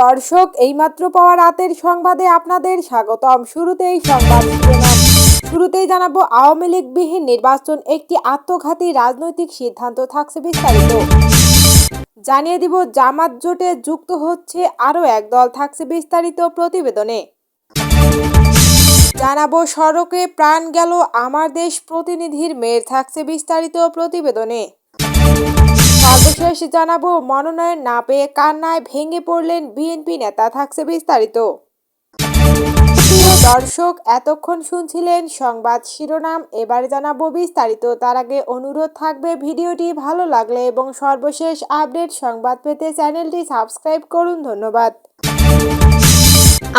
দর্শক, এইমাত্র পাওয়া রাতের সংবাদে আপনাদের স্বাগতম। শুরুতেই সংবাদ শুরুতেই জানাব, আওয়ামী লীগবিহীন নির্বাচন একটি আত্মঘাতী রাজনৈতিক সিদ্ধান্ত থাকছে বিস্তারিত। জানিয়ে দিব, জামাত জোটে যুক্ত হচ্ছে আরও এক দল, থাকছে বিস্তারিত প্রতিবেদনে। জানাব, সড়কে প্রাণ গেল আমার দেশ, প্রতিনিধির মেয়ের থাকছে বিস্তারিত প্রতিবেদনে। সর্বশেষ জানাব, মনোনয়ন না পেয়ে কান্নায় ভেঙে পড়লেন বিএনপি নেতা, থাকছে বিস্তারিত। দর্শক, এতক্ষণ শুনছিলেন সংবাদ শিরোনাম, এবারে জানাব বিস্তারিত। তার আগে অনুরোধ থাকবে, ভিডিওটি ভালো লাগলে এবং সর্বশেষ আপডেট সংবাদ পেতে চ্যানেলটি সাবস্ক্রাইব করুন, ধন্যবাদ।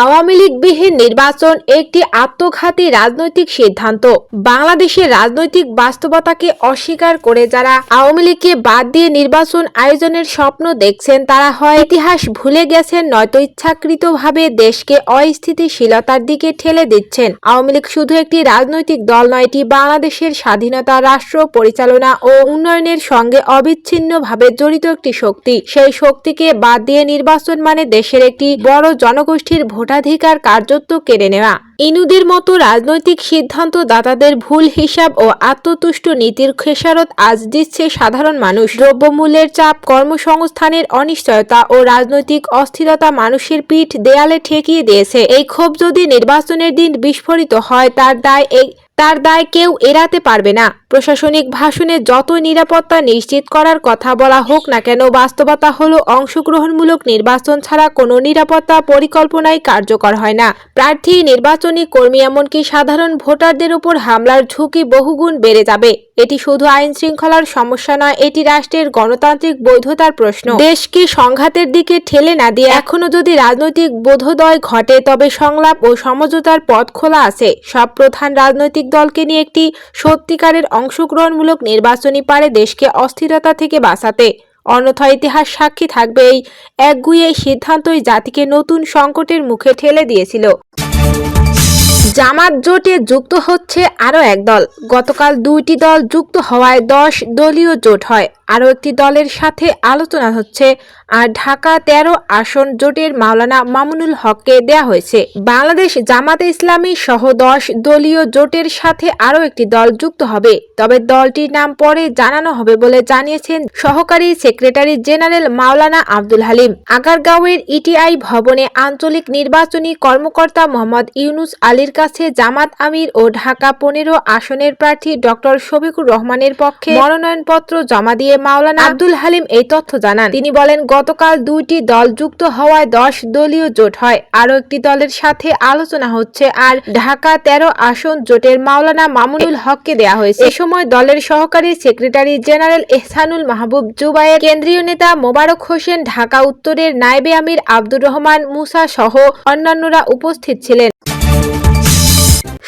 আওয়ামী লীগবিহীন নির্বাচন একটি আত্মঘাতী রাজনৈতিক সিদ্ধান্ত। বাংলাদেশের রাজনৈতিক বাস্তবতাকে অস্বীকার করে যারা আওয়ামী লীগকে বাদ দিয়ে নির্বাচন আয়োজনের স্বপ্ন দেখছেন, তারা হয় ইতিহাস ভুলে গেছেন, নয়তো ইচ্ছাকৃতভাবে দেশকে অস্থিতিশীলতার দিকে ঠেলে দিচ্ছেন। আওয়ামী লীগ শুধু একটি রাজনৈতিক দল নয়, এটি বাংলাদেশের স্বাধীনতা, রাষ্ট্র পরিচালনা ও উন্নয়নের সঙ্গে অবিচ্ছিন্নভাবে জড়িত একটি শক্তি। সেই শক্তিকে বাদ দিয়ে নির্বাচন মানে দেশের একটি বড় জনগোষ্ঠীর ভোটাধিকার কার্যত্ব কেড়ে নেওয়া। ইনুদের মতো রাজনৈতিক সিদ্ধান্ত দাতাদের ভুল হিসাব ও আত্মতুষ্ট নীতির খেসারত আজ দিচ্ছে সাধারণ মানুষ। দ্রব্যমূল্যের চাপ, কর্মসংস্থানের অনিশ্চয়তা ও রাজনৈতিক অস্থিরতা মানুষের পিঠ দেয়ালে ঠেকিয়ে দিয়েছে। এই ক্ষোভ যদি নির্বাচনের দিন বিস্ফোরিত হয়, তার দায় এই তার দায় কেউ এড়াতে পারবে না। প্রশাসনিক ভাষণে যত নিরাপত্তা নিশ্চিত করার কথা বলা হোক না কেন, বাস্তবতা হলো অংশগ্রহণমূলক নির্বাচন ছাড়া কোনো নিরাপত্তা পরিকল্পনাই কার্যকর হয় না। প্রার্থী, নির্বাচনী কর্মী এমনকি সাধারণ ভোটারদের উপর হামলার ঝুঁকি বহুগুণ বেড়ে যাবে। এটি শুধু আইন শৃঙ্খলার সমস্যা নয়, এটি রাষ্ট্রের গণতান্ত্রিক বৈধতার প্রশ্ন। দেশকে সংঘাতের দিকে ঠেলে না দিয়ে এখনও যদি রাজনৈতিক বোধোদয় ঘটে, তবে সংলাপ ও সমঝোতার পথ খোলা আছে। সব প্রধান রাজনৈতিক দলকে নিয়ে একটি সত্যিকারের অংশগ্রহণমূলক নির্বাচনী পারে দেশকে অস্থিরতা থেকে বাঁচাতে। অন্যথা ইতিহাস সাক্ষী থাকবে এই একগুয়ে সিদ্ধান্তই জাতিকে নতুন সংকটের মুখে ঠেলে দিয়েছিল। জামাত জোটে যুক্ত হচ্ছে আরও এক দল। গতকাল দুইটি দল যুক্ত হওয়ায় দশ দলীয় জোট হয়। আরও একটি দলের সাথে আলোচনা হচ্ছে, আর ঢাকা তেরো আসন জোটের মাওলানা মামুনুল হককে দেয়া হয়েছে। বাংলাদেশ জামাতে ইসলামী সহ দশ দলীয় জোটের সাথে আরও একটি দল যুক্ত হবে। তবে দলটির নাম পরে জানানো হবে বলে জানিয়েছেন সহকারী সেক্রেটারি জেনারেল মাওলানা আব্দুল হালিম। আগারগাঁওয়ের ইটিআই ভবনে আঞ্চলিক নির্বাচনী কর্মকর্তা মোহাম্মদ ইউনুস আলীর কাছে জামাত আমির ও ঢাকা পনেরো আসনের প্রার্থী ডক্টর শফিকুর রহমানের পক্ষে মনোনয়নপত্র জমা দিয়ে মাওলানা আব্দুল হালিম এই তথ্য জানান। তিনি বলেন, গতকাল দুইটি দল যুক্ত হওয়ায় দশ দলীয় জোট হয়। আরও একটি দলের সাথে আলোচনা হচ্ছে আর ঢাকা তেরো আসন জোটের মাওলানা মামুনুল হককে দেয়া হয়েছে। এ সময় দলের সহকারী সেক্রেটারি জেনারেল এহসানুল মাহবুব জুবায়ের কেন্দ্রীয় নেতা মোবারক হোসেন, ঢাকা উত্তরের নায়েবে আমির আব্দুর রহমান, মুসা সহ অন্যান্যরা উপস্থিত ছিলেন।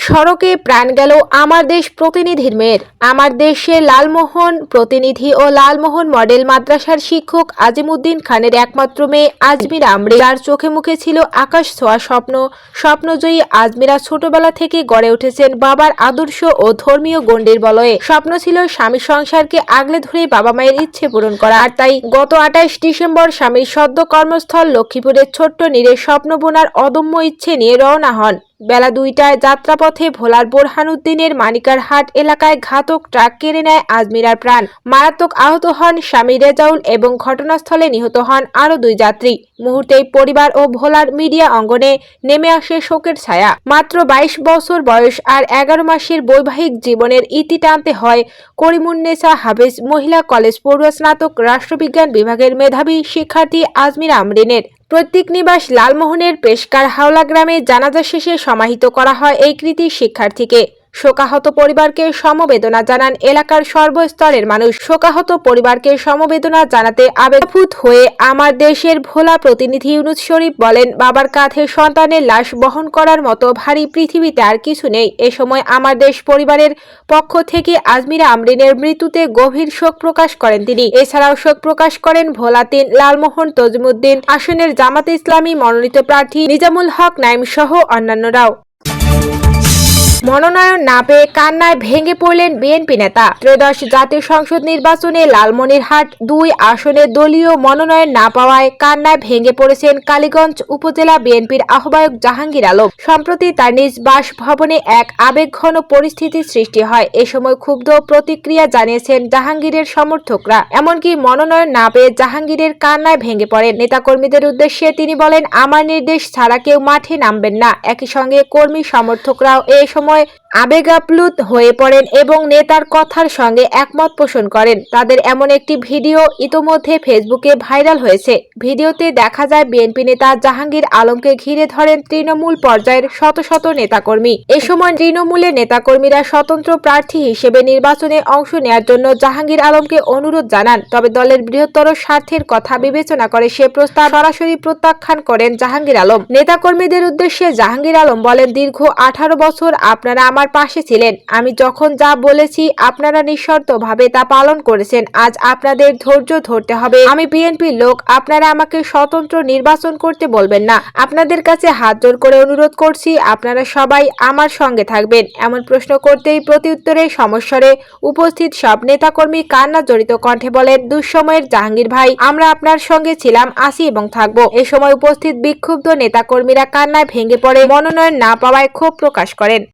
সড়কে প্রাণ গেল আমার দেশ প্রতিনিধির মেয়ের। আমার দেশে লালমোহন প্রতিনিধি ও লালমোহন মডেল মাদ্রাসার শিক্ষক আজিমুদ্দিন খানের একমাত্র মেয়ে আজমিরা আমরে। যার চোখে মুখে ছিল আকাশ ছোঁয়া স্বপ্ন। স্বপ্নজয়ী আজমিরা ছোটবেলা থেকে গড়ে উঠেছেন বাবার আদর্শ ও ধর্মীয় গণ্ডির বলয়ে। স্বপ্ন ছিল স্বামী সংসারকে আগলে ধরে বাবা মায়ের ইচ্ছে পূরণ করা। আর তাই গত আঠাশ ডিসেম্বর স্বামীর সদ্য কর্মস্থল লক্ষ্মীপুরের ছোট্ট নীরে স্বপ্ন বোনার অদম্য ইচ্ছে নিয়ে রওনা হন। বেলা দুইটায় যাত্রাপথে ভোলার বোরহানুদ্দিনের মানিকার হাট এলাকায় ঘাতক ট্রাক কেড়ে নেয় আজমিরার প্রাণ। মারাত্মক আহত হন স্বামী রেজাউল এবং ঘটনাস্থলে নিহত হন আরও দুই যাত্রী। মুহূর্তেই পরিবার ও ভোলার মিডিয়া অঙ্গনে নেমে আসে শোকের ছায়া। মাত্র বাইশ বছর বয়স আর এগারো মাসের বৈবাহিক জীবনের ইতি টানতে হয় করিমুন্নেসা হাফেজ মহিলা কলেজ পড়ুয়া স্নাতক রাষ্ট্রবিজ্ঞান বিভাগের মেধাবী শিক্ষার্থী আজমিরা আমরিনের। প্রত্যেক নিবাস লালমোহনের পেশকার হাওলা গ্রামে জানাজা শেষে সমাহিত করা হয় এই কৃতি শিক্ষার্থীকে। শোকাহত পরিবারকে সমবেদনা জানান এলাকার সর্বস্তরের মানুষ। শোকাহত পরিবারকে সমবেদনা জানাতে আবেদভূত হয়ে আমার দেশের ভোলা প্রতিনিধি ইউনুস শরীফ বলেন, বাবার কাঁধে সন্তানের লাশ বহন করার মতো ভারী পৃথিবীতে আর কিছু নেই। এ সময় আমার দেশ পরিবারের পক্ষ থেকে আজমিরা আমরিনের মৃত্যুতে গভীর শোক প্রকাশ করেন তিনি। এছাড়াও শোক প্রকাশ করেন ভোলা তিন লালমোহন তজমুদ্দিন আসনের জামাতে ইসলামী মনোনীত প্রার্থী নিজামুল হক নাইম সহ অন্যান্যরাও। মনোনয়ন না পেয়ে কান্নায় ভেঙে পড়লেন বিএনপি নেতা। ত্রয়োদশ জাতীয় সংসদ নির্বাচনে লালমনিরহাট দুই আসনে দলীয় মনোনয়ন না পাওয়ায় কান্নায় ভেঙে পড়েছেন কালীগঞ্জ উপজেলা বিএনপির আহ্বায়ক জাহাঙ্গীর আলম। সম্প্রতি তার নিজ বাসভবনে এক আবেগঘন পরিস্থিতির সৃষ্টি হয়। এ সময় ক্ষুব্ধ প্রতিক্রিয়া জানিয়েছেন জাহাঙ্গীরের সমর্থকরা। এমনকি মনোনয়ন না পেয়ে জাহাঙ্গীরের কান্নায় ভেঙে পড়েন নেতাকর্মীদের উদ্দেশ্যে তিনি বলেন, আমার নির্দেশ ছাড়া কেউ মাঠে নামবেন না। একই সঙ্গে কর্মী সমর্থকরাও এ সময় হয় আবেগাপ্লুত হয়ে পড়েন এবং নেতার কথার সঙ্গে একমত পোষণ করেন। তাদের এমন একটি ভিডিও ইতোমধ্যে ফেসবুকে ভাইরাল হয়েছে। ভিডিওতে দেখা যায় বিএনপি নেতা জাহাঙ্গীর আলমকে ঘিরে ধরেন তৃণমূল পর্যায়ের শত শত নেতাকর্মী। এ সময় তৃণমূলের নেতাকর্মীরা স্বতন্ত্র প্রার্থী হিসেবে নির্বাচনে অংশ নেওয়ার জন্য জাহাঙ্গীর আলমকে অনুরোধ জানান। তবে দলের বৃহত্তর স্বার্থের কথা বিবেচনা করে সে প্রস্তাব সরাসরি প্রত্যাখ্যান করেন জাহাঙ্গীর আলম। নেতাকর্মীদের উদ্দেশ্যে জাহাঙ্গীর আলম বলেন, দীর্ঘ আঠারো বছর আপনারা আমার পাশে ছিলেন। আমি যখন যা বলেছি, আপনারা নিঃশর্তভাবে তা পালন করেছেন। আজ আপনাদের ধৈর্য ধরতে হবে। আমি বিএনপির লোক, আপনারা আমাকে স্বতন্ত্র নির্বাচন করতে বলবেন না। আপনাদের কাছে হাত জোর করে অনুরোধ করছি, আপনারা সবাই আমার সঙ্গে থাকবেন। এমন প্রশ্ন করতেই প্রতিউত্তরে সমস্বরে উপস্থিত সব নেতাকর্মী কান্না জড়িত কণ্ঠে বলেন, দুঃসময়ের জাহাঙ্গীর ভাই, আমরা আপনার সঙ্গে ছিলাম, আসি এবং থাকব। এ সময় উপস্থিত বিক্ষুব্ধ নেতাকর্মীরা কান্নায় ভেঙে পড়ে, মনোনয়ন না পাওয়ায় ক্ষোভ প্রকাশ করেন।